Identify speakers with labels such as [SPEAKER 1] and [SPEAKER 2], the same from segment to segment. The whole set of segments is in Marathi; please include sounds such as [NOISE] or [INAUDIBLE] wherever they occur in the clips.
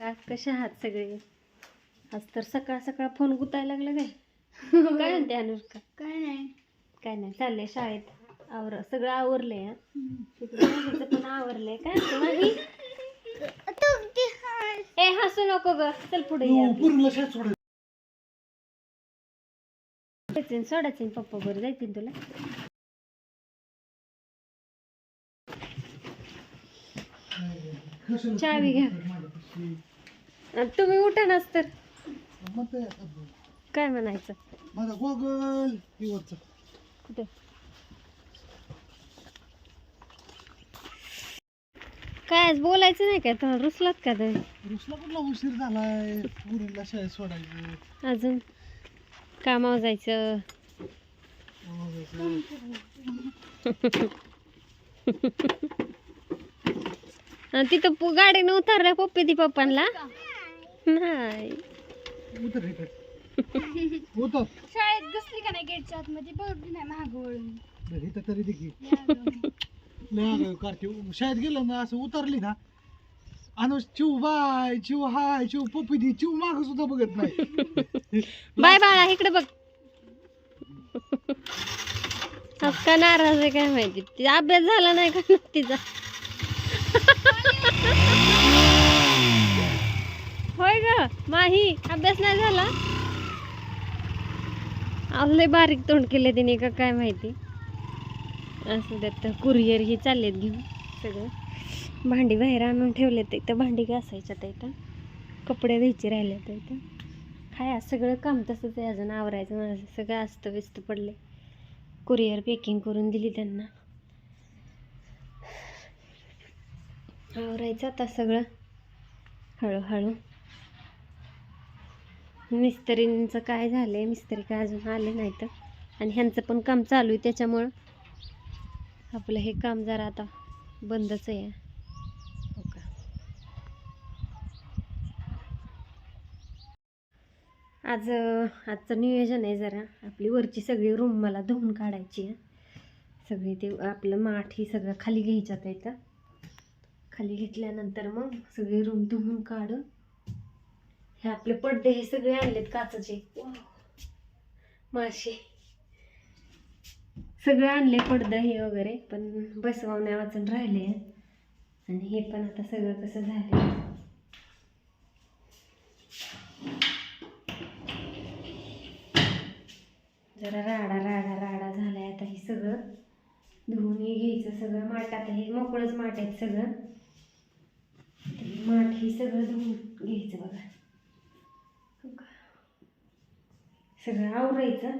[SPEAKER 1] का कशा आहात सगळे? आज तर सकाळ सकाळ फोन गुतायला लागला काय? काय म्हणते अनुष्का?
[SPEAKER 2] काय नाही.
[SPEAKER 1] काय नाही चाललंय शाळेत. आवर सगळं आवरलंय हं. पण आवरलंय काय? माही ए हसू नको ग. चल पुढे
[SPEAKER 3] सोडायचं
[SPEAKER 1] जायचं सोडायचं पप्पा बरं जायचं तुला. चावी घ्या. तुम्ही उठा नाच तर. काय म्हणायचं?
[SPEAKER 3] माझा गोगल.
[SPEAKER 1] कुठे काय आज बोलायचं नाही काय? तुम्हाला रुसलात का तुम्ही?
[SPEAKER 3] रुसला कुठला उशीर झालाय? पुरीला शाळेत सोडायचं.
[SPEAKER 1] अजून? कामावर जायचं. आणि [LAUGHS] तिथं पु- गाडीनं उतरल्या पप्पी ती पप्पांना नाही.
[SPEAKER 3] उतर इकडे. [LAUGHS] उतर.
[SPEAKER 2] शाळेत घुसली का नाही गेटच्या आतमध्ये बघ नाही महाग वळून
[SPEAKER 3] तरी देखी लय आगाऊ कारची शाळेत गेलं ना असं उतरली ना आणि चिव बाय चिव हाय चिव पप्पी दी चिव माग सुद्धा बघत नाही. [LAUGHS]
[SPEAKER 1] बाय बाळा इकडे बघ. [LAUGHS] आज का नाराज आहे काय माहिती? तिचा अभ्यास झाला नाही का? तिचा होय नाही अभ्यास नाही झाला. आपले बारीक तोंड केले तिने का काय माहिती. असं त्यात तर कुरिअर ही चाललेत घेऊन सगळं. भांडी बाहेर आणून ठेवले ठेवलेत इथं भांडी घासायच्या घासायच्यात इथं. कपडे धुयचे राहिलेत इथं. काय सगळं काम तसंच आहे अजून आवरायचं माझं सगळं असतं व्यस्त पडले. कुरिअर पॅकिंग करून दिली त्यांना. आवरायचं आता सगळं. हळूहळू. मिस्त्रींचं काय झालंय? मिस्त्री काय अजून आले नाहीत. आणि ह्यांचं पण काम चालू आहे त्याच्यामुळं आपलं हे काम जरा आता बंदच आहे. हो का? आज आजचं नियोजन आहे जरा. आपली वरची सगळी रूम मला धुवून काढायची आहे. सगळी ते आपलं माठ ही सगळं खाली घ्यायच्यात इथं. खाली घेतल्यानंतर मग सगळी रूम धुवून काढून हे आपले पड्डे हे सगळे आणलेत काचाचे. मासे सगळं आणले पडदं हे वगैरे पण बसवण्या वाचून राहिले. आणि हे पण आता सगळं कसं झालं जरा राडा राडा राडा झालाय आता हे सगळं. धुवून हे घ्यायचं सगळं माठ आता हे मोकळंच माठ आहेत सगळं. माठ हे सगळं धुवून घ्यायचं बघा हो का? सगळं आवरायचं.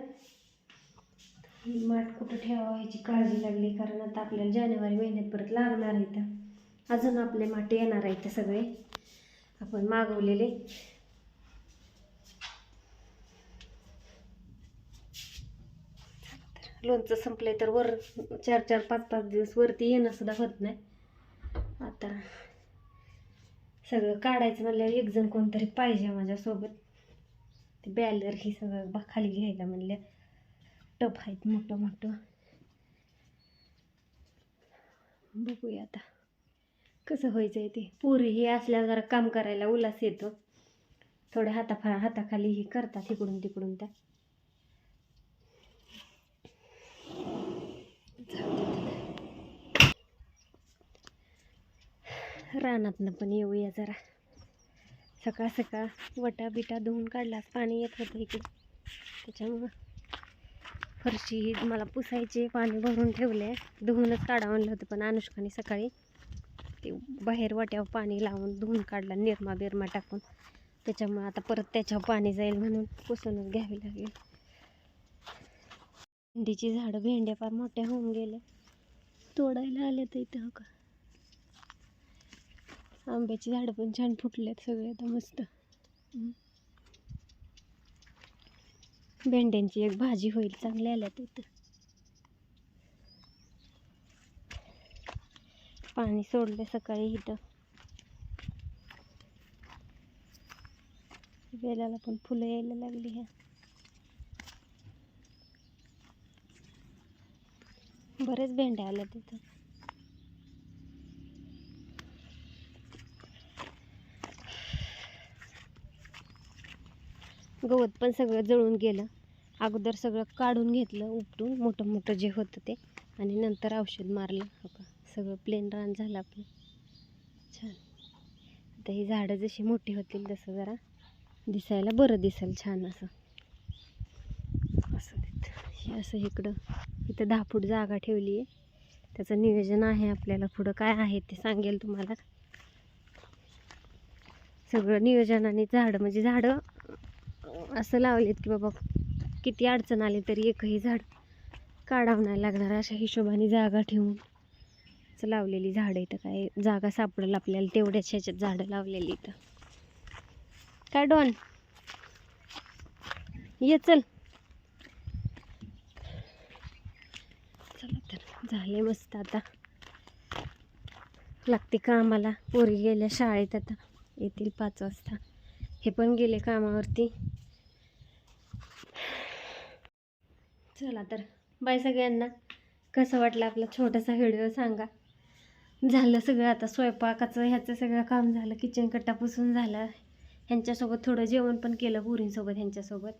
[SPEAKER 1] माठ कुठं ठेवावं याची काळजी लागली कारण आता आपल्याला जानेवारी महिन्यात परत लागणार आहे अजून आपले माठ येणार आहेत सगळे. आपण मागवलेले. लोणचं संपलंय तर वर चार चार पाच पाच दिवस वरती येणं सुद्धा होत नाही. आता सगळं काढायचं म्हणल्यावर एक जण कोणतरी पाहिजे माझ्यासोबत. ते बॅलर ही सगळं बा खाली घ्यायला म्हणलं. टप आहेत मोठं मोठं. बघूया आता. कसं व्हायचं आहे ते. पोरी ही असल्यावर जरा काम करायला उल्हास येतो. थोड्या हाताफा हाताखाली हे करतात इकडून तिकडून त्या. रानातनं पण येऊया जरा. सकाळ सकाळ वटा बिटा धुवून काढलास पाणी येत होतं इकडे. त्याच्यामुळं फरशी ही मला पुसायची पाणी भरून ठेवले धुवूनच काढा म्हणलं होतं पण अनुष्काने सकाळी ते बाहेर वाट्यावर पाणी लावून धुवून काढला निरमा बिरमा टाकून. त्याच्यामुळं आता परत त्याच्यावर पाणी जाईल म्हणून पुसूनच घ्यावी लागेल. भेंडीची झाडं भेंड्या फार मोठ्या होऊन गेल्या. तोडायला आल्या तर इथं हो का? आंब्याची झाडं पण छान फुटलेत सगळे आता मस्त. भेंड्यांची एक भाजी होईल चांगली आल्या तिथं पाणी सोडलं सकाळी इथं. वेलाला पण फुलं यायला लागली ह्या. बरेच भेंड्या आल्या तिथं. गवत पण सगळं जळून गेलं. अगोदर सगळं काढून घेतलं उपटून मोठं मोठं जे होतं ते. आणि नंतर औषध मारलं. हो का सगळं प्लेन रान झालं आपलं. छान. आता ही झाडं जशी मोठी होतील तसं जरा दिसायला बरं दिसेल छान असं. असं हे असं इकडं. इथं दहा फूट जागा ठेवली आहे. त्याचं नियोजन आहे आपल्याला. पुढं काय आहे ते सांगेल तुम्हाला. सगळं नियोजनाने झाडं म्हणजे झाडं असं लावलेत की बाबा किती अडचण आली तरी एकही झाड काढावं नाही लागणार. अशा हिशोबाने जागा ठेवून असं लावलेली झाडं इथं. काय जागा सापडेल आपल्याला तेवढ्याच ह्याच्यात झाडं लावलेली इथं. काय डॉन? ये चल. चला तर झाले मस्त आता. लागते कामाला. पोरी गेल्या शाळेत आता. येतील पाच वाजता. हे पण गेले कामावरती. चला तर. बाय सगळ्यांना कसं वाटलं आपला छोटासा व्हिडिओ सांगा. झालं सगळं आता स्वयंपाकाचं ह्याचं सगळं काम झालं किचन कट्टा पुसून झालं. ह्यांच्यासोबत थोडं जेवण पण केलं पुरींसोबत ह्यांच्यासोबत.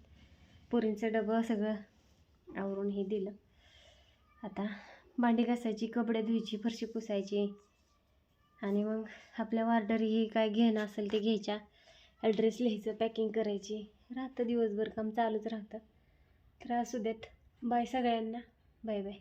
[SPEAKER 1] पुरींचं डबं सगळं आवरून हे दिलं. आता भांडी घासायची कपडे धुवायची फरशी पुसायची. आणि मग आपल्या ऑर्डर हे काय घेणं असेल ते घ्यायच्या. ॲड्रेस लिहायचं पॅकिंग करायची. राहतं दिवसभर काम चालूच राहतं. तर असू देत. बाय सगळ्यांना. Bye bye.